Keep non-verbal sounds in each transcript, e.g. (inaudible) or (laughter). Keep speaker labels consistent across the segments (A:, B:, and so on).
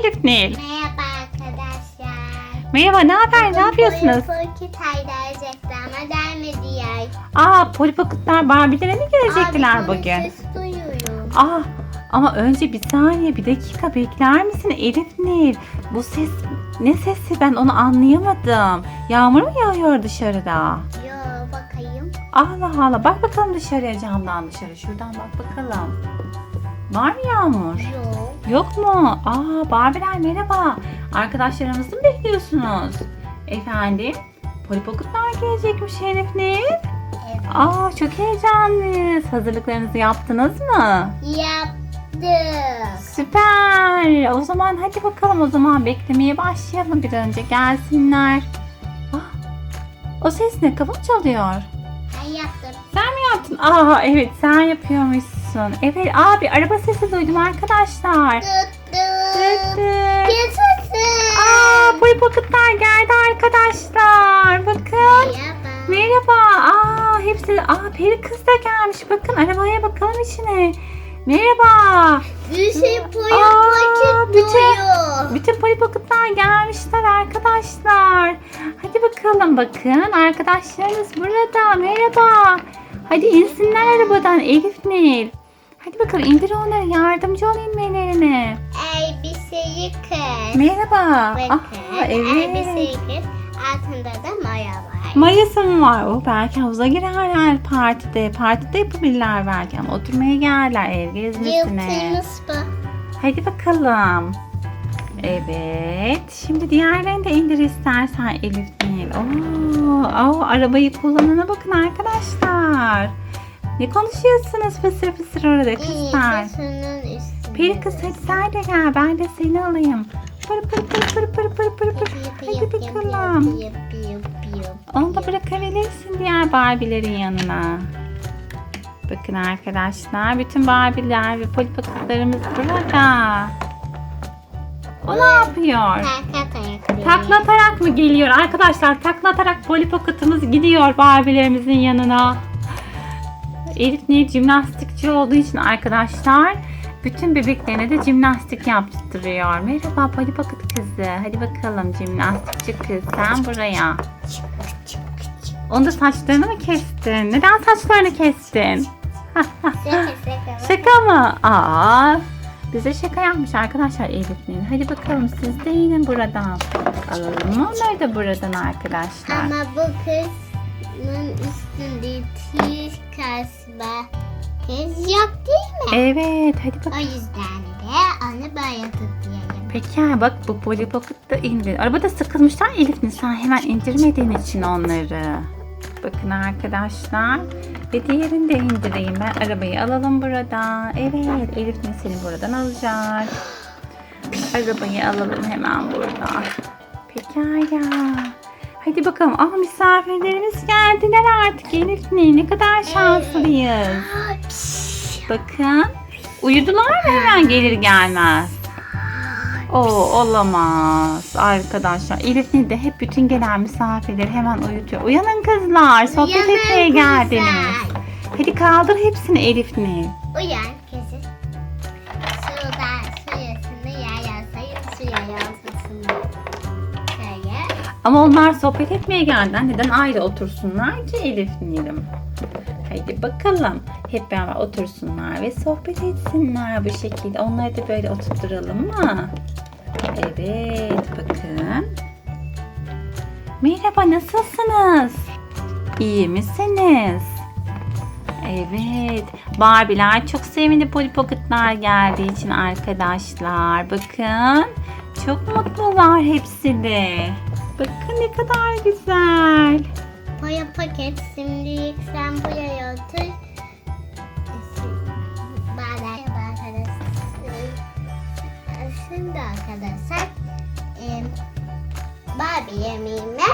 A: Elif Nil?
B: Merhaba arkadaşlar.
A: Merhaba ne haber ne yapıyorsunuz?
B: Ama.
A: Aa Polly Pocket'lar Barbie'lere mi gelecektiler
B: Abi,
A: bugün?
B: Ses duyuyorum.
A: Aa ama önce bir saniye bir dakika bekler misin Elif Nil? Bu ses ne sesi ben onu anlayamadım. Yağmur mu yağıyor dışarıda?
B: Yo bakayım.
A: Allah Allah bak bakalım dışarıya camdan dışarı şuradan bak bakalım. Var mı yağmur?
B: Yo.
A: Yok mu? Aa Barbiler merhaba. Arkadaşlarımızı mı bekliyorsunuz? Efendim? Polly Pocket'lar gelecekmiş Elif Nil.
B: Evet.
A: Aa çok heyecanlıyız. Hazırlıklarınızı yaptınız mı?
B: Yaptık.
A: Süper. O zaman hadi bakalım o zaman beklemeye başlayalım bir önce gelsinler. Ah, o ses ne? Kapı mı çalıyor?
B: Ben yaptım.
A: Sen mi yaptın? Aa evet sen yapıyormuşsun. Evet abi araba sesi duydum arkadaşlar.
B: Dıt dıt.
A: Aa Polly Pocket'lar geldi arkadaşlar. Bakın.
B: Merhaba.
A: Merhaba. Aa hepsi. Aa peri kız da gelmiş. Bakın arabaya bakalım içine. Merhaba.
B: Bir şey
A: Aa,
B: paket
A: bütün-. Bütün Polly Pocket'lar gelmişler arkadaşlar. Hadi bakalım bakın. Arkadaşlarınız burada. Merhaba. Hadi insinler arabadan Elif Nil. Hadi bakalım indir onları. Yardımcı ol inmelerine.
B: Elbiseyi kır.
A: Merhaba.
B: Bakın.
A: Aha,
B: Elbiseyi
A: evet.
B: kır. Altında da maya var.
A: Mayası mı var? O belki havuza girerler partide. Partide yapabilirler belki ama oturmaya gelirler ev gezmesine.
B: Yıltığımız bu.
A: Hadi bakalım. Evet. Şimdi diğerlerini de indir istersen Elif Nil. Oo, oo, arabayı kullanana bakın arkadaşlar. Ne konuşuyorsunuz fısır fısır orada kızlar? Peri kız hadi sen de gel ben de seni alayım. Pır pır pır pır pır pır pır pır. Hadi bakalım. Onu da bırakabilirsin diğer Barbie'lerin yanına. Bakın arkadaşlar bütün Barbie'ler ve Pocket'larımız burada. O ne yapıyor? Takla atarak mı geliyor? Arkadaşlar takla atarak gidiyor Barbie'lerimizin yanına. Elif ne jimnastikçi olduğu için arkadaşlar bütün bebeklerine de jimnastik yaptırıyor. Merhaba Polly Pocket kızı. Hadi bakalım jimnastikçi kız sen buraya. Onu da saçlarını mı kestin? Neden saçlarını kestin? Şaka (laughs) mı? Aa, bize şaka yapmış arkadaşlar Elif'in. Hadi bakalım siz de inin buradan. Alalım onları da buradan arkadaşlar?
B: Ama bu kızın üstünde tiz kasma kız yok değil mi?
A: Evet hadi
B: O
A: bakalım.
B: yüzden de onu böyle tutuyorum.
A: Peki bak bu Polly Pocket da indi. Arabada sıkılmışlar Elif'in. Sen hemen indirmediğin için onları. Bakın arkadaşlar. Ve diğerini de indireyim. Ben arabayı alalım buradan. Evet Elif'in seni buradan alacak. Arabayı alalım hemen buradan. Pekala. Hadi bakalım. Aa misafirlerimiz geldiler artık Elif ne? Ne kadar şanslıyız. Bakın. Uyudular mı hemen gelir gelmez? O olamaz arkadaşlar. Elif Nil de hep bütün gelen misafirleri hemen uyutuyor. Uyanın kızlar. Sohbet
B: Uyanın
A: etmeye
B: kızlar.
A: geldiniz. Hadi kaldır hepsini Elif Nil.
B: Uyan
A: Ama onlar sohbet etmeye geldiler. Neden ayrı otursunlar ki Elif Nil'im? Hadi bakalım. Hep beraber otursunlar ve sohbet etsinler bu şekilde. Onları da böyle oturtturalım mı? Evet bakın. Merhaba nasılsınız? İyi misiniz? Evet. Barbie'ler çok sevindi Polly Pocket'lar geldiği için arkadaşlar. Bakın. Çok mutlular hepsi de. Bakın ne kadar güzel.
B: Boya paket. Şimdi ilk sen buraya otur. Merhaba arkadaşlar. Şimdi arkadaşlar. E, Barbie yemeğime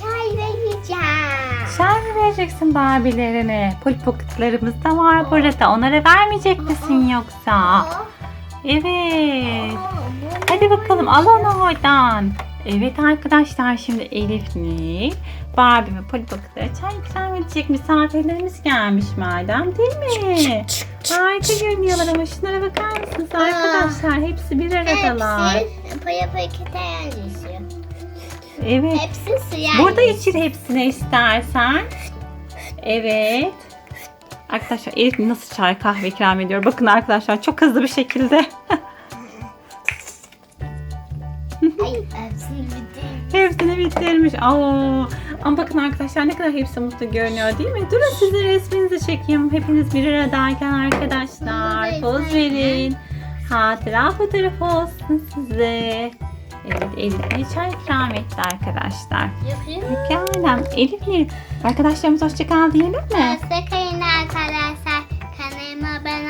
B: çay vereceğim.
A: Çay mı vereceksin Barbie'lerine? Polly Pocket'larımız da var burada. Onlara vermeyecek misin yoksa? Evet. Hadi bakalım al onu oradan. Evet arkadaşlar şimdi Elif Nil, Barbie ve Polly Pocket'lara çay ikram edecek misafirlerimiz gelmiş madem değil mi? Harika görünüyorlar ama şunlara bakar mısınız arkadaşlar? Hepsi bir arada. içiyorlar.
B: Hepsi paya pakete yerleşiyor.
A: Evet.
B: Hepsi suya
A: Burada içir hepsini istersen. Evet. Arkadaşlar Elif nasıl çay kahve ikram ediyor. Bakın arkadaşlar çok hızlı bir şekilde. (laughs)
B: hepsini
A: bitirmiş. Aa, ama bakın arkadaşlar ne kadar hepsi mutlu görünüyor değil mi? Durun sizin resminizi çekeyim. Hepiniz bir aradayken arkadaşlar. Poz verin. Hatıra fotoğrafı olsun size. Evet Elif bir çay ikram etti arkadaşlar.
B: Yapıyor.
A: Mükemmel. Elif Nil. Arkadaşlarımız hoşçakal diyelim mi?
B: Hoşçakalın arkadaşlar. Kanalıma abone